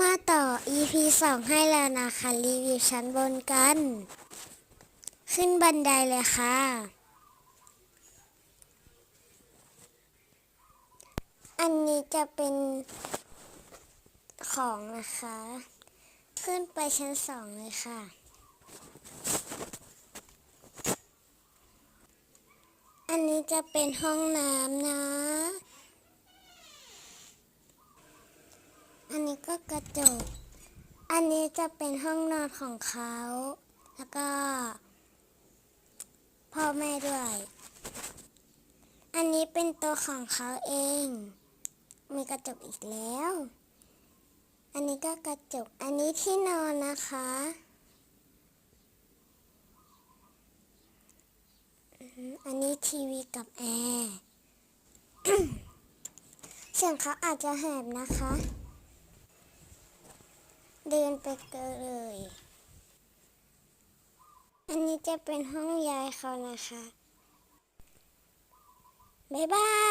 มาต่อ EP 2 ให้แล้วนะคะ รีวิวชั้นบนกัน ขึ้นบันไดเลยค่ะ อันนี้จะเป็นของนะคะ ขึ้นไปชั้นสองเลยค่ะ อันนี้จะเป็นห้องน้ำนะ นนี้ก็กระจก อันนี้จะเป็นห้องนอนของเขา แล้วก็ พ่อแม่ด้วย อันนี้เป็นตัวของเขาเอง มีกระจกอีกแล้ว อันนี้ก็กระจก อันนี้ที่นอนนะคะ อันนี้ทีวีกับแอร์เสียงเขาอาจจะแหบนะคะ เดินไปกันเลย อันนี้จะเป็นห้องยายเขานะคะ บ๊ายบาย